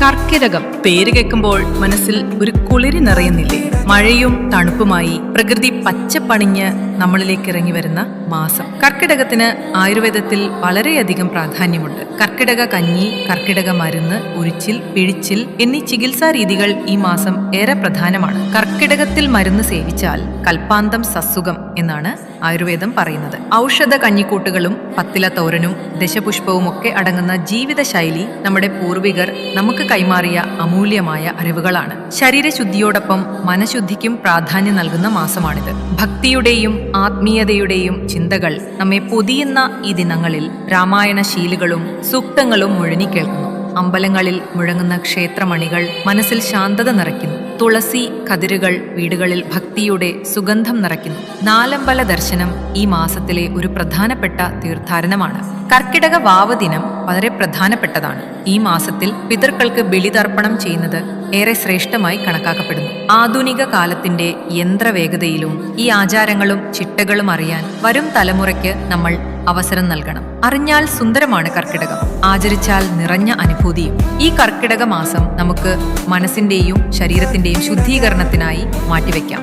കർക്കിടകം. പേര് കേൾക്കുമ്പോൾ മനസ്സിൽ ഒരു കുളിരി നിറയുന്നില്ലേ? മഴയും തണുപ്പുമായി പ്രകൃതി പച്ചപ്പണിഞ്ഞ് നമ്മളിലേക്ക് ഇറങ്ങി വരുന്ന മാസം. കർക്കിടകത്തിന് ആയുർവേദത്തിൽ വളരെയധികം പ്രാധാന്യമുണ്ട്. കർക്കിടക കഞ്ഞി കർക്കിടക മരുന്ന് ഉഴിച്ചിൽ പിഴിച്ചിൽ എന്നീ ചികിത്സാ രീതികൾ ഈ മാസം ഏറെ പ്രധാനമാണ്. കർക്കിടകത്തിൽ മരുന്ന് സേവിച്ചാൽ കൽപ്പാന്തം സസുഖം എന്നാണ് ആയുർവേദം പറയുന്നത്. ഔഷധ കഞ്ഞിക്കൂട്ടുകളും പത്തില തോരനും ദശപുഷ്പവും ഒക്കെ അടങ്ങുന്ന ജീവിതശൈലി നമ്മുടെ പൂർവികർ നമുക്ക് കൈമാറിയ അമൂല്യമായ അറിവുകളാണ്. ശരീരശുദ്ധിയോടൊപ്പം മനഃശുദ്ധിക്കും പ്രാധാന്യം നൽകുന്ന മാസമാണിത്. ഭക്തിയുടെയും ആത്മീയതയുടെയും ചിന്തകൾ നമ്മെ പൊതിയുന്ന ഈ ദിനങ്ങളിൽ രാമായണ ശീലുകളും സൂക്തങ്ങളും മുഴങ്ങിക്കേൾക്കുന്നു അമ്പലങ്ങളിൽ മുഴങ്ങുന്ന ക്ഷേത്രമണികൾ മനസ്സിൽ ശാന്തത നിറയ്ക്കുന്നു. തുളസി കതിരുകൾ വീടുകളിൽ ഭക്തിയുടെ സുഗന്ധം നിറയ്ക്കുന്നു. നാലമ്പല ദർശനം ഈ മാസത്തിലെ ഒരു പ്രധാനപ്പെട്ട തീർത്ഥാടനമാണ്. കർക്കിടക വാവ് ദിനം വളരെ പ്രധാനപ്പെട്ടതാണ്. ഈ മാസത്തിൽ പിതൃക്കൾക്ക് ബലിതർപ്പണം ചെയ്യുന്നത് ഏറെ ശ്രേഷ്ഠമായി കണക്കാക്കപ്പെടുന്നു. ആധുനിക കാലത്തിന്റെ യന്ത്രവേഗതയിലും ഈ ആചാരങ്ങളും ചിട്ടകളും അറിയാൻ വരും തലമുറയ്ക്ക് നമ്മൾ അവസരം നൽകണം. അറിഞ്ഞാൽ സുന്ദരമാണ് കർക്കിടകം. ആചരിച്ചാൽ നിറഞ്ഞ അനുഭൂതിയും. ഈ കർക്കിടക മാസം നമുക്ക് മനസ്സിന്റെയും ശരീരത്തിന്റെയും ശുദ്ധീകരണത്തിനായി മാറ്റിവെക്കാം.